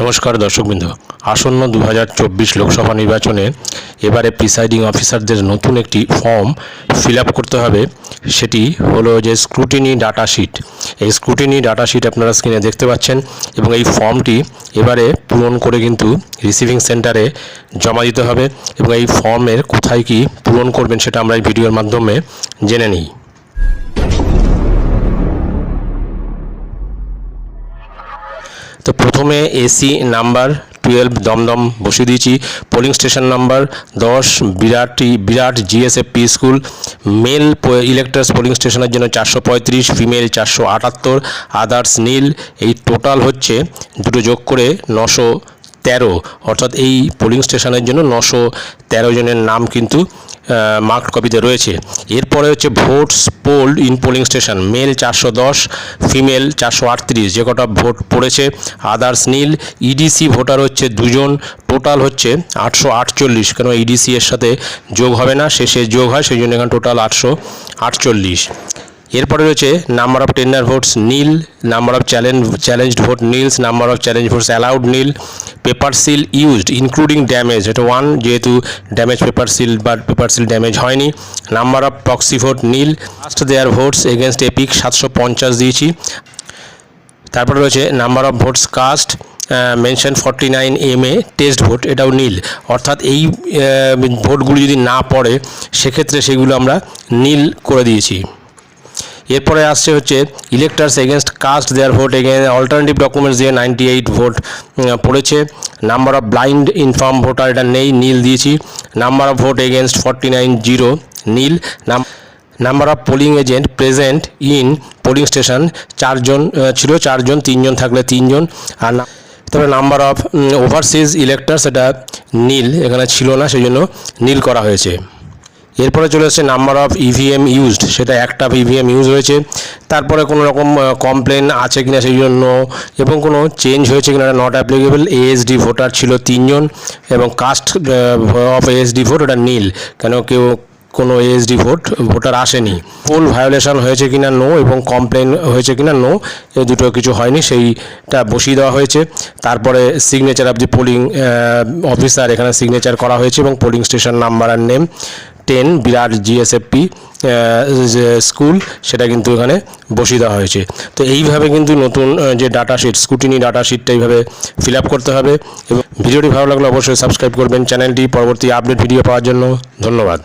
নমস্কার দর্শকবৃন্দ। আসন্ন দু হাজার চব্বিশ লোকসভা নির্বাচনে এবারে প্রিসাইডিং অফিসারদের নতুন একটি ফর্ম ফিল করতে হবে। সেটি হলো যে স্ক্রুটিনি ডাটা শিট এই স্ক্রুটিনি ডাটা শিট আপনারা স্ক্রিনে দেখতে পাচ্ছেন এবং এই ফর্মটি এবারে পূরণ করে কিন্তু রিসিভিং সেন্টারে জমা দিতে হবে এবং এই ফর্মের কোথায় কি পূরণ করবেন সেটা আমরা এই ভিডিওর মাধ্যমে জেনে নিই। প্রথমে এসি নাম্বার টুয়েলভ দমদম বসিয়ে দিয়েছি। পোলিং স্টেশন নাম্বার দশ Birati Birat GSFP school. Male electors polling স্টেশনের জন্য চারশো পঁয়ত্রিশ, ফিমেল চারশো আটাত্তর, আদার্স নীল। এই টোটাল হচ্ছে দুটো যোগ করে নশো তেরো, অর্থাৎ এই পোলিং স্টেশনের জন্য নশো তেরো জনের নাম কিন্তু মার্কড কপিতে রয়েছে। এরপরে হচ্ছে votes polled in polling station male চারশো দশ ফিমেল চারশো আটত্রিশ, যে কটা ভোট পড়েছে। আদার্স নীল ইডিসি ভোটার হচ্ছে দুজন টোটাল হচ্ছে আটশো আটচল্লিশ। কেন ইডিসি এর সাথে যোগ হবে না শেষে যোগ হয়, সেই জন্য এখানে টোটাল আটশো আটচল্লিশ। এরপরে রয়েছে number of tender votes nil number of challenge challenged vote nils number of challenge votes allowed nil paper seal used including damage এটা ওয়ান যেহেতু ড্যামেজ পেপার সিল বা পেপার সিল ড্যামেজ হয়নি number of proxy vote nil last their votes against EPIC সাতশো পঞ্চাশ দিয়েছি। তারপরে রয়েছে number of votes cast mention forty nine M A test vote এটাও নীল অর্থাৎ এই ভোটগুলি যদি না পড়ে, সেক্ষেত্রে সেগুলো আমরা নীল করে দিয়েছি। এরপরে আসছে হচ্ছে electors against cast their vote again alternative documents দিয়ে নাইনটি এইট ভোট পড়েছে। Number of blind infirm voter এটা নেই, নীল দিয়েছি। Number of vote against forty nine zero nil. নাম number of polling agent present in polling station চারজন ছিল চারজন, তিনজন থাকলে তিনজন। আর তবে নাম্বার অফ ওভারসিজ ইলেক্টার্স এটা নীল, এখানে ছিল না সেই জন্য নীল করা হয়েছে। এরপরে চলে আসছে নাম্বার অফ ইভিএম ইউজড সেটা একটা ইভিএম ইউজ হয়েছে। তারপরে কোনো রকম কমপ্লেন আছে কিনা সেই জন্য, এবং কোনো চেঞ্জ হয়েছে কিনা নট অ্যাপ্লিকেবল এএসডি ভোটার ছিল তিনজন, এবং কাস্ট অফ এএসডি ভোট ওটা নীল কেন কেউ কোনো এএসডি ভোট ভোটার আসেনি। পোল ভায়োলেশন হয়েছে কিনা নো এবং কমপ্লেন হয়েছে কিনা নো এই দুটো কিছু হয়নি, সেইটা বসিয়ে দেওয়া হয়েছে। তারপরে signature of the polling officer এখানে সিগনেচার করা হয়েছে, এবং পোলিং স্টেশন নাম্বার আর name ten Birat GSFP school, সেটা কিন্তু এখানে বসিয়ে দেওয়া হয়েছে। তো এইভাবে কিন্তু নতুন যে ডাটা শিট স্কুটিনি ডাটা শিটটা এইভাবে ফিল করতে হবে। এবং ভিডিওটি ভালো লাগলে অবশ্যই সাবস্ক্রাইব করবেন। চ্যানেলটি পরবর্তী আপডেট ভিডিও পাওয়ার জন্য ধন্যবাদ।